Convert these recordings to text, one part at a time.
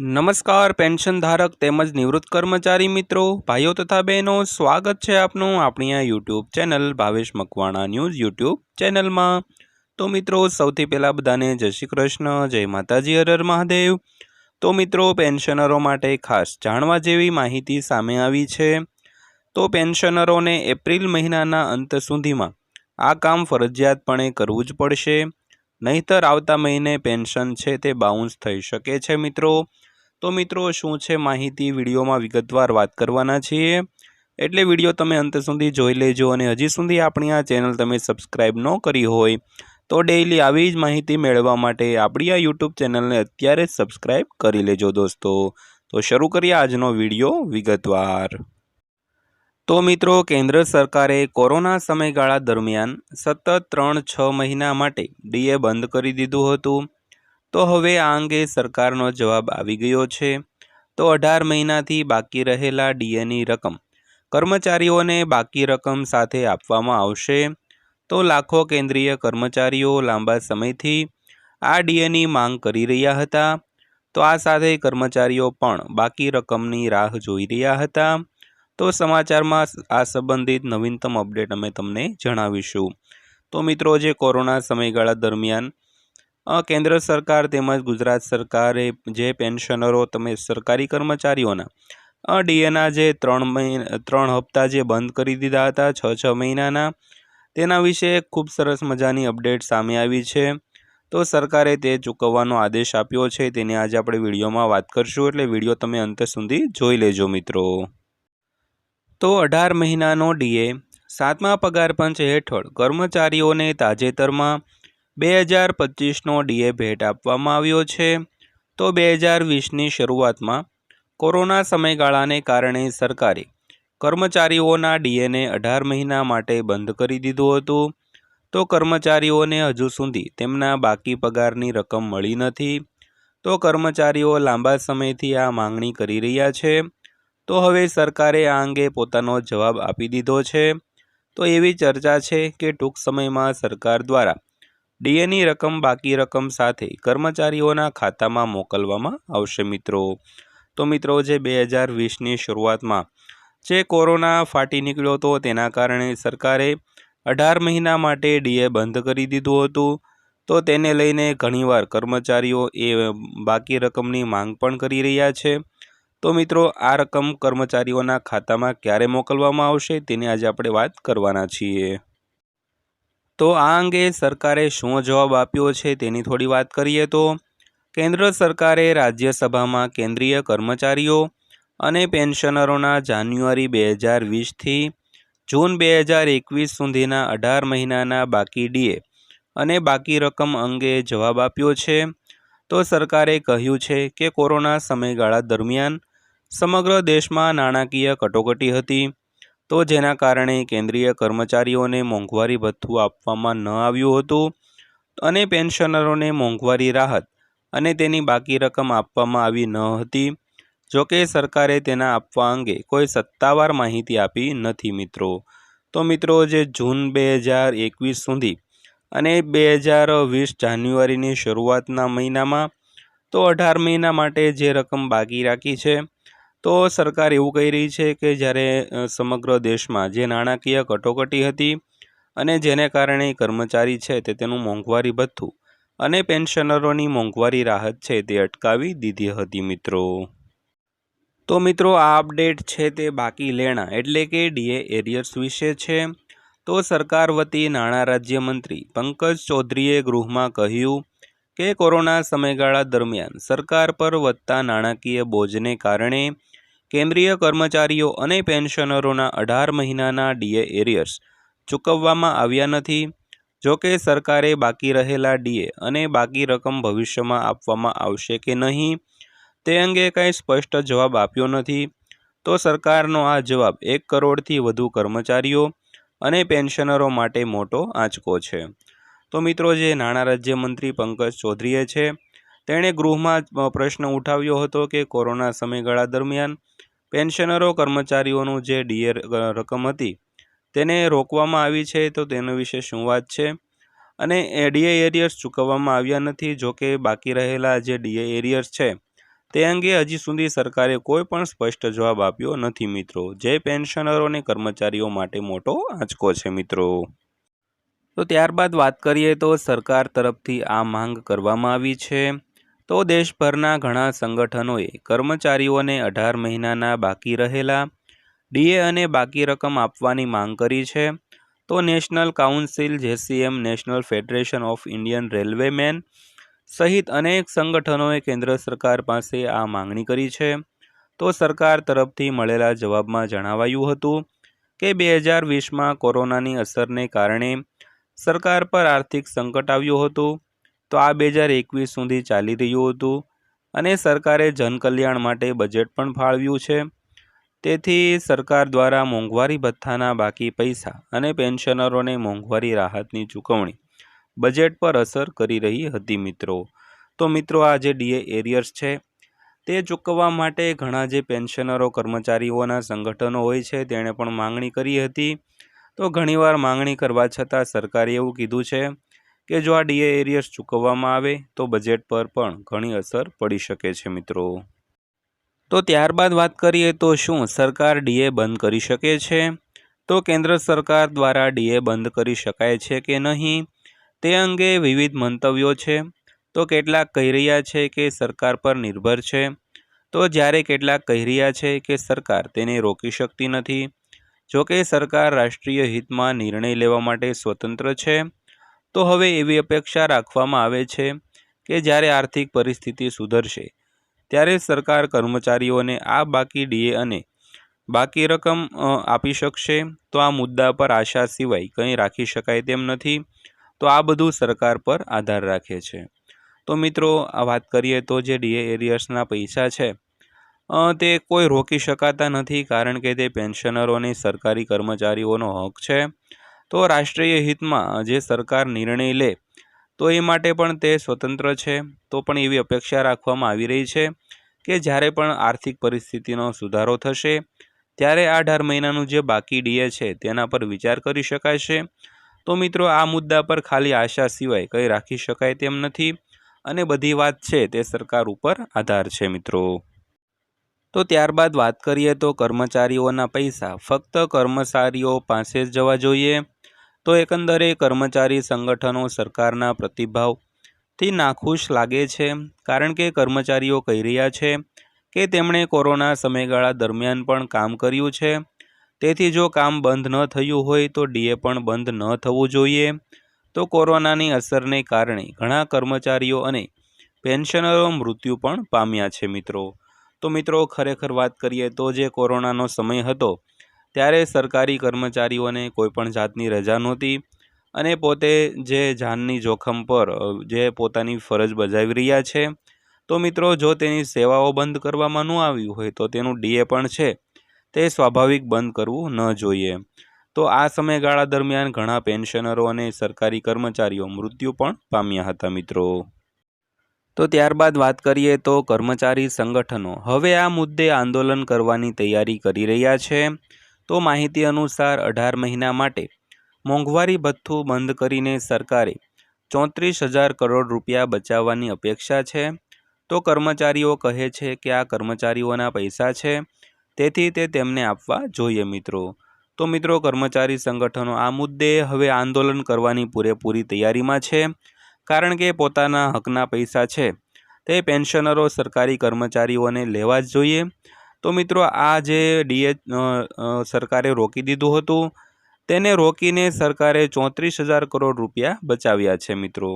નમસ્કાર, પેન્શન ધારક તેમજ નિવૃત્ત કર્મચારી મિત્રો, ભાઈઓ તથા બહેનો, સ્વાગત છે આપનું આપણી આ YouTube channel Bhavesh Makwana news YouTube ચેનલમાં. તો મિત્રો, સૌથી પહેલાં બધાને જય શ્રી કૃષ્ણ, જય માતાજી હરર મહાદેવ. તો મિત્રો, પેન્શનરો માટે ખાસ જાણવા જેવી માહિતી સામે આવી છે. તો પેન્શનરોને એપ્રિલ મહિનાના અંત સુધીમાં આ કામ ફરજિયાતપણે કરવું જ પડશે. નહીતર આવતા મહિને પેન્શન છે તે બાઉન્સ થઈ શકે છે મિત્રો. તો મિત્રો, શું છે માહિતી? વિડીયોમાં વિગતવાર વાત કરવાના છીએ. એટલે વીડિયો તમે અંત સુધી જોઈ લેજો અને હજી સુધી આપણી આ ચેનલ તમે સબસ્ક્રાઈબ ન કરી હોય, તો ડેઈલી આવી જ માહિતી મેળવવા માટે આપણી આ યુટ્યુબ ચેનલને અત્યારે જ સબસ્ક્રાઈબ કરી લેજો દોસ્તો. તો શરૂ કરીએ આજનો વીડિયો વિગતવાર. તો મિત્રો, કેન્દ્ર સરકારે કોરોના સમયગાળા દરમિયાન સતત ત્રણ છ મહિના માટે ડીએ બંધ કરી દીધું હતું. તો હવે આ અંગે સરકારનો જવાબ આવી ગયો છે. તો અઢાર મહિનાથી બાકી રહેલા ડીએની રકમ કર્મચારીઓને બાકી રકમ સાથે આપવામાં આવશે. તો લાખો કેન્દ્રીય કર્મચારીઓ લાંબા સમયથી આ ડીએની માંગ કરી રહ્યા હતા. તો આ સાથે કર્મચારીઓ પણ બાકી રકમની રાહ જોઈ રહ્યા હતા. તો સમાચારમાં આ સંબંધિત નવીનતમ અપડેટ અમે તમને જણાવીશું. તો મિત્રો, જે કોરોના સમયગાળા દરમિયાન કેન્દ્ર સરકાર તેમજ ગુજરાત સરકારે જે પેન્શનરો તમે સરકારી કર્મચારીઓના ડીએના જે ત્રણ મહિના, ત્રણ હપ્તા જે બંધ કરી દીધા હતા, છ છ મહિનાના, તેના વિશે ખૂબ સરસ મજાની અપડેટ સામે આવી છે. તો સરકારે તે ચૂકવવાનો આદેશ આપ્યો છે, તેની આજે આપણે વિડીયોમાં વાત કરશું, એટલે વીડિયો તમે અંત સુધી જોઈ લેજો મિત્રો. તો અઢાર મહિનાનો ડીએ, સાતમા પગાર પંચ હેઠળ કર્મચારીઓને તાજેતરમાં બે હજાર પચીસનો ડીએ ભેટ આપવામાં આવ્યો છે. તો બે હજાર વીસની શરૂઆતમાં કોરોના સમયગાળાને કારણે સરકારે કર્મચારીઓના ડીએને અઢાર મહિના માટે બંધ કરી દીધું હતું. તો કર્મચારીઓને હજુ સુધી તેમના બાકી પગારની રકમ મળી નથી. તો કર્મચારીઓ લાંબા સમયથી આ માંગણી કરી રહ્યા છે. તો હવે સરકારે આ અંગે પોતાનો જવાબ આપી દીધો છે. તો એવી ચર્ચા છે કે ટૂંક સમયમાં સરકાર દ્વારા ડીએની રકમ, બાકી રકમ સાથે કર્મચારીઓના ખાતામાં મોકલવામાં આવશે મિત્રો. તો મિત્રો, જે બે હજાર વીસની શરૂઆતમાં જે કોરોના ફાટી નીકળ્યો હતો, તેના કારણે સરકારે અઢાર મહિના માટે ડીએ બંધ કરી દીધું હતું. તો તેને લઈને ઘણીવાર કર્મચારીઓ એ બાકી રકમની માંગ પણ કરી રહ્યા છે. તો મિત્રો, આ રકમ કર્મચારીઓના ખાતામાં ક્યારે મોકલવામાં આવશે, તેની આજે આપણે વાત કરવાના છીએ. તો આ અંગે સરકારે શું જવાબ આપ્યો છે તેની થોડી વાત કરીએ તો, કેન્દ્ર સરકારે રાજ્યસભામાં કેન્દ્રીય કર્મચારીઓ અને પેન્શનરોના જાન્યુઆરી બે હજાર વીસથી જૂન બે હજાર એકવીસ સુધીના અઢાર મહિનાના બાકી ડીએ અને બાકી રકમ અંગે જવાબ આપ્યો છે. તો સરકારે કહ્યું છે કે કોરોના સમયગાળા દરમિયાન સમગ્ર દેશમાં નાણાકીય કટોકટી હતી. તો જેના કારણે કેન્દ્રીય કર્મચારીઓને મોંઘવારી ભથ્થું આપવામાં ન આવ્યું હતું અને પેન્શનરોને મોંઘવારી રાહત અને તેની બાકી રકમ આપવામાં આવી ન હતી. જોકે સરકારે તેના આપવા અંગે કોઈ સત્તાવાર માહિતી આપી નથી મિત્રો. તો મિત્રો જે જૂન બે હજાર એકવીસ સુધી અને બે હજાર વીસ જાન્યુઆરીની શરૂઆતના મહિનામાં તો અઢાર મહિના માટે જે રકમ બાકી રાખી છે તો સરકાર એવું કહી રહી છે કે જ્યારે સમગ્ર દેશમાં જે નાણાકીય કટોકટી હતી અને જેને કારણે કર્મચારી છે તે તેનું મોંઘવારી ભથ્થું અને પેન્શનરોની મોંઘવારી રાહત છે તે અટકાવી દીધી હતી મિત્રો. તો મિત્રો આ અપડેટ છે તે બાકી લેણા એટલે કે ડીએ એરિયર્સ વિશે છે. તો સરકાર વતી નાણાં રાજ્યમંત્રી પંકજ ચૌધરીએ ગૃહમાં કહ્યું કે કોરોના સમયગાળા દરમિયાન સરકાર પર વધતા નાણાકીય બોજને કારણે કેન્દ્રીય કર્મચારીઓ અને પેન્શનરોના અઢાર મહિનાના ડીએ એરિયર્સ ચૂકવવામાં આવ્યા નથી. જોકે સરકારે બાકી રહેલા ડીએ અને બાકી રકમ ભવિષ્યમાં આપવામાં આવશે કે નહીં, તે અંગે કંઈ સ્પષ્ટ જવાબ આપ્યો નથી. તો સરકારનો આ જવાબ એક કરોડથી વધુ કર્મચારીઓ અને પેન્શનરો માટે મોટો આંચકો છે. તો મિત્રો, જે નાણાં રાજ્યમંત્રી પંકજ ચૌધરીએ છે તેણે ગૃહમાં પ્રશ્ન ઉઠાવ્યો હતો કે કોરોના સમયગાળા દરમિયાન પેન્શનરો, કર્મચારીઓનું જે ડીએ રકમ હતી તેને રોકવામાં આવી છે તો તેના વિશે શું વાત છે? અને ડીએ એરિયર્સ ચૂકવવામાં આવ્યા નથી જોકે બાકી રહેલા જે ડીએ એરિયર્સ છે તે અંગે હજી સુધી સરકારે કોઈ પણ સ્પષ્ટ જવાબ આપ્યો નથી મિત્રો. જે પેન્શનરો અને કર્મચારીઓ માટે મોટો આંચકો છે મિત્રો. તો ત્યારબાદ વાત કરીએ તો સરકાર તરફથી આ માંગ કરવામાં આવી છે. તો દેશભરના ઘણા સંગઠનોએ કર્મચારીઓને અઢાર મહિનાના બાકી રહેલા ડીએ અને બાકી રકમ આપવાની માંગ કરી છે. તો National Council, JCM, National Federation of Indian Railwaymen સહિત અનેક સંગઠનોએ કેન્દ્ર સરકાર પાસે આ માંગણી કરી છે. તો સરકાર તરફથી મળેલા જવાબમાં જણાવાયું હતું કે બે હજાર વીસમાં કોરોનાની અસરને કારણે સરકાર પર આર્થિક સંકટ આવ્યું હતું. તો આ બે હજાર એકવીસ સુધી ચાલી રહ્યું હતું અને સરકારે જનકલ્યાણ માટે બજેટ પણ ફાળવ્યું છે. તેથી સરકાર દ્વારા મોંઘવારી ભથ્થાના બાકી પૈસા અને પેન્શનરોને મોંઘવારી રાહતની ચૂકવણી બજેટ પર અસર કરી રહી હતી મિત્રો. તો મિત્રો, આ જે ડીએ એરિયર્સ છે, તે ચૂકવવા માટે ઘણા જે પેન્શનરો, કર્મચારીઓના સંગઠનો હોય છે, તેણે પણ માંગણી કરી હતી. તો ઘણીવાર માંગણી કરવા છતાં સરકારે એવું કીધું છે કે જો આ ડીએ એરિયર્સ ચૂકવવામાં આવે, તો બજેટ પર પણ ઘણી અસર પડી શકે છે મિત્રો. તો ત્યારબાદ વાત કરીએ તો શું સરકાર ડીએ બંધ કરી શકે છે? તો કેન્દ્ર સરકાર દ્વારા ડીએ બંધ કરી શકાય છે કે નહીં? તે અંગે વિવિધ મંતવ્યો છે. તો કેટલાક કહી રહ્યા છે કે સરકાર પર નિર્ભર છે. તો જ્યારે કેટલાક કહી રહ્યા છે કે સરકાર તેને રોકી શકતી નથી. જોકે સરકાર રાષ્ટ્રીય હિતમાં નિર્ણય લેવા માટે સ્વતંત્ર છે તો હવે એવી અપેક્ષા રાખવામાં આવે છે કે જ્યારે આર્થિક પરિસ્થિતિ સુધરશે, ત્યારે સરકાર કર્મચારીઓને આ બાકી ડીએ અને બાકી રકમ આપી શકશે. તો આ મુદ્દા પર આશા સિવાય કંઈ રાખી શકાય તેમ નથી. તો આ બધું સરકાર પર આધાર રાખે છે. તો મિત્રો, આ વાત કરીએ તો જે ડીએ એરિયર્સના પૈસા છે તે કોઈ રોકી શકાતા નથી કારણ કે તે પેન્શનરોની સરકારી કર્મચારીઓનો હક છે. તો રાષ્ટ્રીય હિતમાં જે સરકાર નિર્ણય લે, તો એ માટે પણ તે સ્વતંત્ર છે. તો પણ એવી અપેક્ષા રાખવામાં આવી રહી છે કે જ્યારે પણ આર્થિક પરિસ્થિતિનો સુધારો થશે, ત્યારે આ અઢાર મહિનાનું જે બાકી ડીએ છે તેના પર વિચાર કરી શકાય છે. તો મિત્રો, આ મુદ્દા પર ખાલી આશા સિવાય કંઈ રાખી શકાય તેમ નથી અને બધી વાત છે તે સરકાર ઉપર આધાર છે મિત્રો. તો ત્યારબાદ વાત કરીએ તો કર્મચારીઓના પૈસા. ફક્ત કર્મચારીઓ પાસે જ જવા જોઈએ. તો એકંદરે કર્મચારી સંગઠનો સરકારના પ્રતિભાવથી નાખુશ લાગે છે, કારણ કે કર્મચારીઓ કહી રહ્યા છે કે તેમણે કોરોના સમયગાળા દરમિયાન પણ કામ કર્યું છે. તેથી જો કામ બંધ ન થયું હોય તો ડીએ પણ બંધ ન થવું જોઈએ. તો કોરોનાની અસરને કારણે ઘણા કર્મચારીઓ અને પેન્શનરો મૃત્યુ પણ પામ્યા છે મિત્રો. તો મિત્રો, ખરેખર વાત કરીએ તો જે કોરોનાનો સમય હતો ત્યારે સરકારી કર્મચારીઓને કોઈપણ જાતની રજા નહોતી અને પોતે જે જાનની જોખમ પર જે પોતાની ફરજ બજાવી રહ્યા છે, તો મિત્રો જો તેની સેવાઓ બંધ કરવામાં ન આવ્યું હોય તો તેનું ડીએ પણ છે, તે સ્વાભાવિક બંધ કરવું ન જોઈએ. તો આ સમયગાળા દરમિયાન ઘણા પેન્શનરો અને સરકારી કર્મચારીઓ મૃત્યુ પણ પામ્યા હતા મિત્રો. તો ત્યારબાદ વાત કરીએ તો કર્મચારી સંગઠનો. હવે આ મુદ્દે આંદોલન કરવાની તૈયારી કરી રહ્યા છે. તો માહિતી અનુસાર અઢાર મહિના માટે મોંઘવારી ભથ્થું બંધ કરીને સરકારે ચોત્રીસ હજાર કરોડ રૂપિયા બચાવવાની અપેક્ષા છે. તો કર્મચારીઓ કહે છે કે આ કર્મચારીઓના પૈસા છે. તેથી તે તેમને આપવા જોઈએ મિત્રો. તો મિત્રો, કર્મચારી સંગઠનો આ મુદ્દે હવે આંદોલન કરવાની પૂરેપૂરી તૈયારીમાં છે. કારણ કે પોતાના હકના પૈસા છે. તે પેન્શનરો સરકારી કર્મચારીઓને લેવા જ જોઈએ. તો મિત્રો આ જે ડીએચ સરકારે રોકી દીધું હતું, તેને રોકીને સરકારે ચોત્રીસ હજાર કરોડ રૂપિયા બચાવ્યા છે મિત્રો.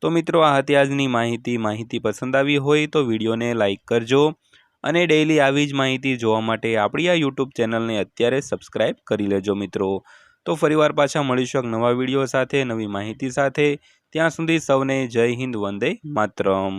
તો મિત્રો આ હતી આજની માહિતી. માહિતી પસંદ આવી હોય તો વિડીયોને લાઇક કરજો અને ડેઈલી આવી જ માહિતી જોવા માટે આપણી આ યુટ્યુબ ચેનલને અત્યારે સબસ્ક્રાઈબ કરી લેજો મિત્રો. તો ફરીવાર પાછા મળીશું એક નવા વીડિયો સાથે, નવી માહિતી સાથે. ત્યાં સુધી સૌને જય હિન્દ, વંદે માતરમ.